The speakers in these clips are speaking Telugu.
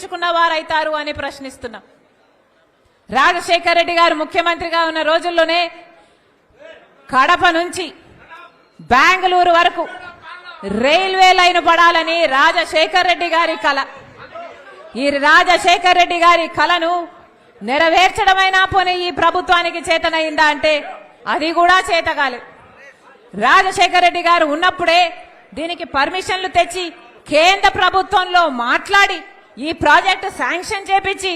నిరూపించుకున్న వారైతారు అని ప్రశ్నిస్తున్నాం. రాజశేఖర రెడ్డి గారు ముఖ్యమంత్రిగా ఉన్న రోజుల్లోనే కడప నుంచి బెంగళూరు వరకు రైల్వే లైన్ పడాలని రాజశేఖర్ రెడ్డి గారి కళ ఈ రాజశేఖర్ రెడ్డి గారి కలను నెరవేర్చడమైనా పోనీ ఈ ప్రభుత్వానికి చేతనైందా అంటే అది కూడా చేతగాలేదు రాజశేఖర రెడ్డి గారు ఉన్నప్పుడే దీనికి పర్మిషన్లు తెచ్చి కేంద్ర ప్రభుత్వంలో మాట్లాడి ఈ ప్రాజెక్టు శాంక్షన్ చేపించి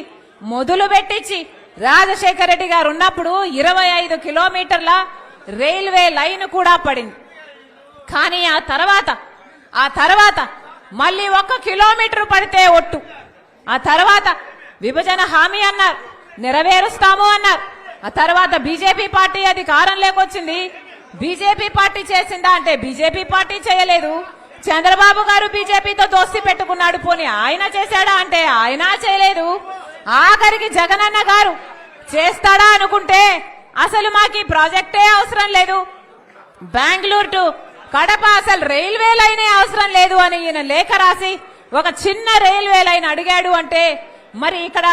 మొదలు పెట్టించి రాజశేఖర రెడ్డి గారు ఉన్నప్పుడు ఇరవై ఐదు కిలోమీటర్ల రైల్వే లైన్ కూడా పడింది. కానీ ఆ తర్వాత ఆ తర్వాత మళ్ళీ ఒక్క కిలోమీటర్ పడితే ఒట్టు. ఆ తర్వాత విభజన హామీ అన్నారు నెరవేరుస్తాము అన్నారు. ఆ తర్వాత బీజేపీ పార్టీ అధికారం లేకొచ్చింది. బీజేపీ పార్టీ చేసిందా అంటే బీజేపీ పార్టీ చేయలేదు. చంద్రబాబు గారు బీజేపీతో దోస్తి పెట్టుకున్నాడు. పోని ఆయన చేశాడా అంటే ఆయన చేయలేదు. ఆఖరికి జగనన్న గారు చేస్తాడా అనుకుంటే అసలు మాకు ఈ ప్రాజెక్టే అవసరం లేదు. బెంగళూరు టు కడప అసలు రైల్వే లైనే అవసరం లేదు అని ఈయన లేఖ రాసి ఒక చిన్న రైల్వే లైన్ అడిగాడు అంటే మరి ఇక్కడ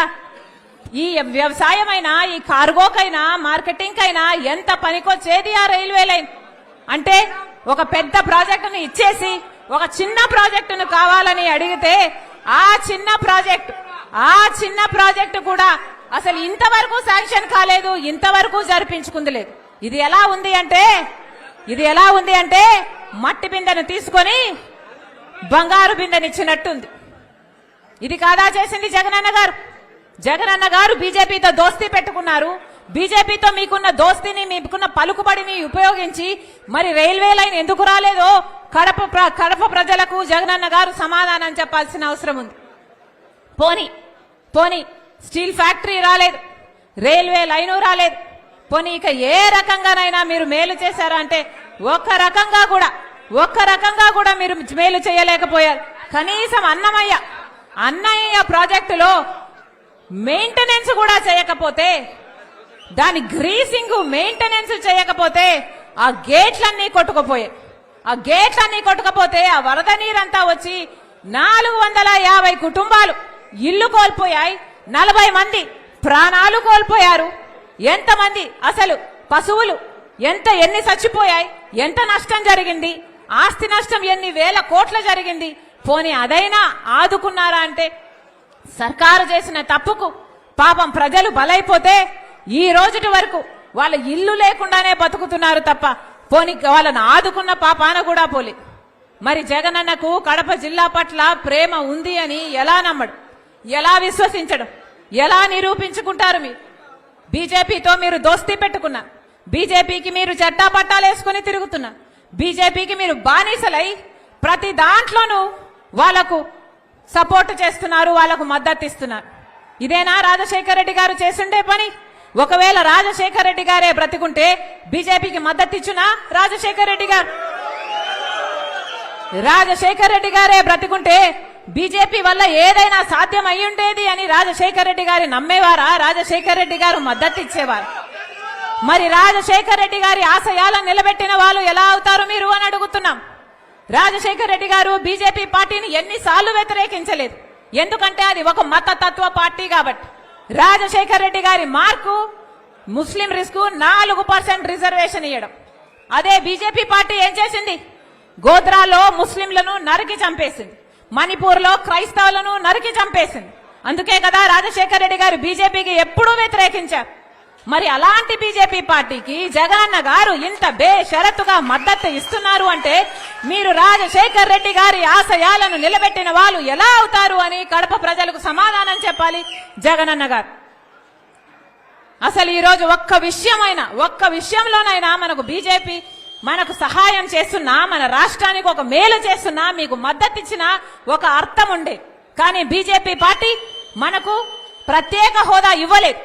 ఈ వ్యవసాయమైనా ఈ కార్గోకైనా మార్కెటింగ్కైనా ఎంత పనికొచ్చేది ఆ రైల్వే లైన్? అంటే ఒక పెద్ద ప్రాజెక్టును ఇచ్చేసి ఒక చిన్న ప్రాజెక్టును కావాలని అడిగితే ఆ చిన్న ప్రాజెక్ట్ ఆ చిన్న ప్రాజెక్టు కూడా అసలు ఇంతవరకు శాంక్షన్ కాలేదు ఇంతవరకు జరిపించుకుంది లేదు. ఇది ఎలా ఉంది అంటే ఇది ఎలా ఉంది అంటే మట్టి బిందెను తీసుకొని బంగారు బిందెనిచ్చినట్టుంది. ఇది కాదా చేసింది జగనన్న గారు? జగనన్న గారు బీజేపీతో దోస్తీ పెట్టుకున్నారు. బీజేపీతో మీకున్న దోస్తిని మీకున్న పలుకుబడిని ఉపయోగించి మరి రైల్వే లైన్ ఎందుకు రాలేదో కడప కడప ప్రజలకు జగనన్న గారు సమాధానం చెప్పాల్సిన అవసరం ఉంది. పోని పోని స్టీల్ ఫ్యాక్టరీ రాలేదు రైల్వే లైను రాలేదు పోనీ ఇక ఏ రకంగానైనా మీరు మేలు చేశారా అంటే ఒక్క రకంగా కూడా ఒక్క రకంగా కూడా మీరు మేలు చేయలేకపోయారు. కనీసం అన్నమయ్య అన్నయ్య ప్రాజెక్టులో మెయింటెనెన్స్ కూడా చేయకపోతే దాని గ్రీసింగ్ మెయింటెనెన్స్ చేయకపోతే ఆ గేట్లన్నీ కొట్టుకుపోయాయి ఆ గేట్లన్నీ కొట్టుకపోతే ఆ వరద నీరంతా వచ్చి నాలుగు వందల యాభై కుటుంబాలు ఇల్లు కోల్పోయాయి. నలభై మంది ప్రాణాలు కోల్పోయారు. ఎంతమంది అసలు పశువులు? ఎంత ఎన్ని చచ్చిపోయాయి? ఎంత నష్టం జరిగింది? ఆస్తి నష్టం ఎన్ని వేల కోట్ల జరిగింది? పోనీ అదైనా ఆదుకున్నారా అంటే సర్కారు చేసిన తప్పుకు పాపం ప్రజలు బలైపోతే ఈ రోజుటి వరకు వాళ్ళ ఇల్లు లేకుండానే బతుకుతున్నారు తప్ప పోని వాళ్ళని ఆదుకున్న పాపాన కూడా పోలే. మరి జగనన్నకు కడప జిల్లా పట్ల ప్రేమ ఉంది అని ఎలా నమ్మడు? ఎలా విశ్వసించడం? ఎలా నిరూపించుకుంటారు మీరు? బీజేపీతో మీరు దోస్తీ పెట్టుకున్నా బీజేపీకి మీరు చెడ్డా పట్టాలు వేసుకుని తిరుగుతున్నారు బీజేపీకి మీరు బానిసలై ప్రతి దాంట్లోనూ వాళ్ళకు సపోర్ట్ చేస్తున్నారు వాళ్ళకు మద్దతు ఇస్తున్నారు. ఇదేనా రాజశేఖర రెడ్డి గారు చేసిండే పని? ఒకవేళ రాజశేఖర రెడ్డి గారే బ్రతికుంటే బీజేపీకి మద్దతు ఇచ్చునా రాజశేఖర రెడ్డి గారు? రాజశేఖర రెడ్డి గారే బ్రతికుంటే బీజేపీ వల్ల ఏదైనా సాధ్యం అయ్యుండేది అని రాజశేఖర రెడ్డి గారి నమ్మేవారా? రాజశేఖర రెడ్డి గారు మద్దతు ఇచ్చేవారు. మరి రాజశేఖర రెడ్డి గారి ఆశయాలను నిలబెట్టిన వాళ్ళు ఎలా అవుతారు మీరు అని అడుగుతున్నాం. రాజశేఖర రెడ్డి గారు బీజేపీ పార్టీని ఎన్నిసార్లు వ్యతిరేకించలేదు. ఎందుకంటే అది ఒక మత తత్వ పార్టీ కాబట్టి. రాజశేఖర్ రెడ్డి గారి మార్కు ముస్లిం రిస్క్ నాలుగు పర్సెంట్ రిజర్వేషన్ ఇవ్వడం అదే బీజేపీ పార్టీ ఏం చేసింది? గోద్రాలో ముస్లింలను నరికి చంపేసింది. మణిపూర్లో క్రైస్తవులను నరికి చంపేసింది. అందుకే కదా రాజశేఖర్ రెడ్డి గారు బీజేపీకి ఎప్పుడూ వ్యతిరేకించారు. మరి అలాంటి బీజేపీ పార్టీకి జగన్న గారు ఇంత బేషరతుగా మద్దతు ఇస్తున్నారు అంటే మీరు రాజశేఖర్ రెడ్డి గారి ఆశయాలను నిలబెట్టిన వాళ్ళు ఎలా అవుతారు అని కడప ప్రజలకు సమాధానం చెప్పాలి జగనన్న గారు. అసలు ఈరోజు ఒక్క విషయమైనా ఒక్క విషయంలోనైనా మనకు బీజేపీ మనకు సహాయం చేస్తున్నా మన రాష్ట్రానికి ఒక మేలు చేస్తున్నా మీకు మద్దతు ఇచ్చిన ఒక అర్థం ఉండే. కానీ బీజేపీ పార్టీ మనకు ప్రత్యేక హోదా ఇవ్వలేదు.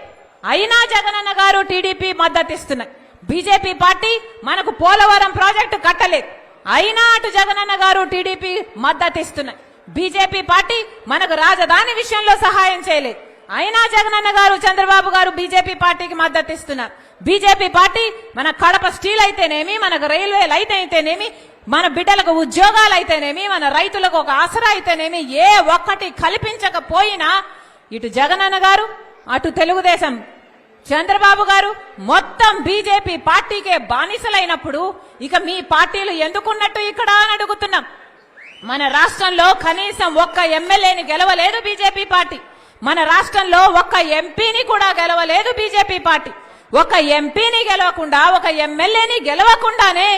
అయినా జగనన్న గారు టీడీపీ మద్దతు ఇస్తున్నాయి బీజేపీ పార్టీ మనకు పోలవరం ప్రాజెక్టు కట్టలేదు. అయినా అటు జగనన్న గారు టీడీపీ మద్దతు ఇస్తున్నాయి బీజేపీ పార్టీ మనకు రాజధాని విషయంలో సహాయం చేయలేదు. అయినా జగనన్న గారు చంద్రబాబు గారు బీజేపీ పార్టీకి మద్దతు ఇస్తున్నారు బీజేపీ పార్టీ మన కడప స్టీల్ అయితేనేమి మనకు రైల్వేలు అయితే అయితేనేమి మన బిడ్డలకు ఉద్యోగాలు అయితేనేమి మన రైతులకు ఒక ఆసరా అయితేనేమి ఏ ఒక్కటి కల్పించకపోయినా ఇటు జగనన్న గారు అటు తెలుగుదేశం చంద్రబాబు గారు మొత్తం బీజేపీ పార్టీకే బానిసలైనప్పుడు ఇక మీ పార్టీలు ఎందుకున్నట్టు ఇక్కడ అని అడుగుతున్నాం. మన రాష్ట్రంలో కనీసం ఒక్క ఎమ్మెల్యేని గెలవలేదు బీజేపీ పార్టీ. మన రాష్ట్రంలో ఒక్క ఎంపీని కూడా గెలవలేదు బీజేపీ పార్టీ. ఒక ఎంపీని గెలవకుండా ఒక ఎమ్మెల్యేని గెలవకుండానే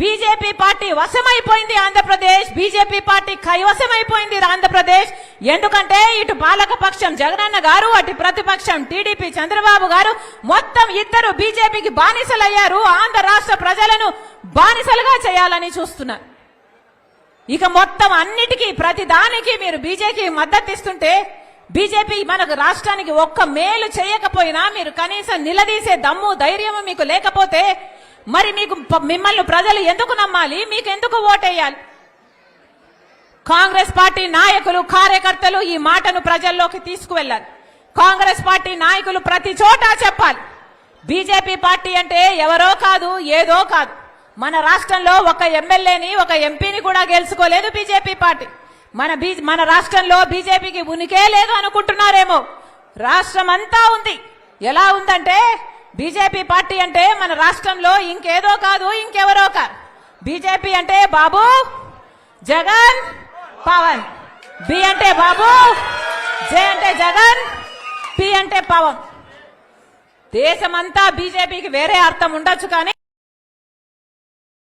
BJP party వశమైపోయింది Andhra Pradesh. BJP party కైవశమైపోయింది Andhra Pradesh. ఎందుకంటే ఇటు పాలకపక్షం జగనన్న గారు అటు ప్రతిపక్షం టీడీపీ చంద్రబాబు గారు మొత్తం ఇద్దరు బీజేపీకి బానిసలయ్యారు. ఆంధ్ర రాష్ట్ర ప్రజలను బానిసలుగా చేయాలని చూస్తున్నారు. ఇక మొత్తం అన్నిటికీ ప్రతి దానికి మీరు బీజేపీ మద్దతు ఇస్తుంటే బీజేపీ మనకు రాష్ట్రానికి ఒక్క మేలు చేయకపోయినా మీరు కనీసం నిలదీసే దమ్ము ధైర్యము మీకు లేకపోతే మరి మీకు మిమ్మల్ని ప్రజలు ఎందుకు నమ్మాలి? మీకు ఎందుకు ఓటేయాలి? కాంగ్రెస్ పార్టీ నాయకులు కార్యకర్తలు ఈ మాటను ప్రజల్లోకి తీసుకువెళ్ళాలి. కాంగ్రెస్ పార్టీ నాయకులు ప్రతి చోట చెప్పాలి. బీజేపీ పార్టీ అంటే ఎవరో కాదు ఏదో కాదు. మన రాష్ట్రంలో ఒక ఎమ్మెల్యేని ఒక ఎంపీని కూడా గెలుచుకోలేదు బీజేపీ పార్టీ. మన బీ మన రాష్ట్రంలో బీజేపీకి ఉనికే లేదు అనుకుంటున్నారేమో. రాష్ట్రం అంతా ఉంది. ఎలా ఉందంటే బీజేపీ పార్టీ అంటే మన రాష్ట్రంలో ఇంకేదో కాదు ఇంకెవరో కాదు. బీజేపీ అంటే బాబు జగన్ పవన్. బి అంటే బాబు జే అంటే జగన్ పి అంటే పవన్. దేశమంతా బీజేపీకి వేరే అర్థం ఉండొచ్చు కానీ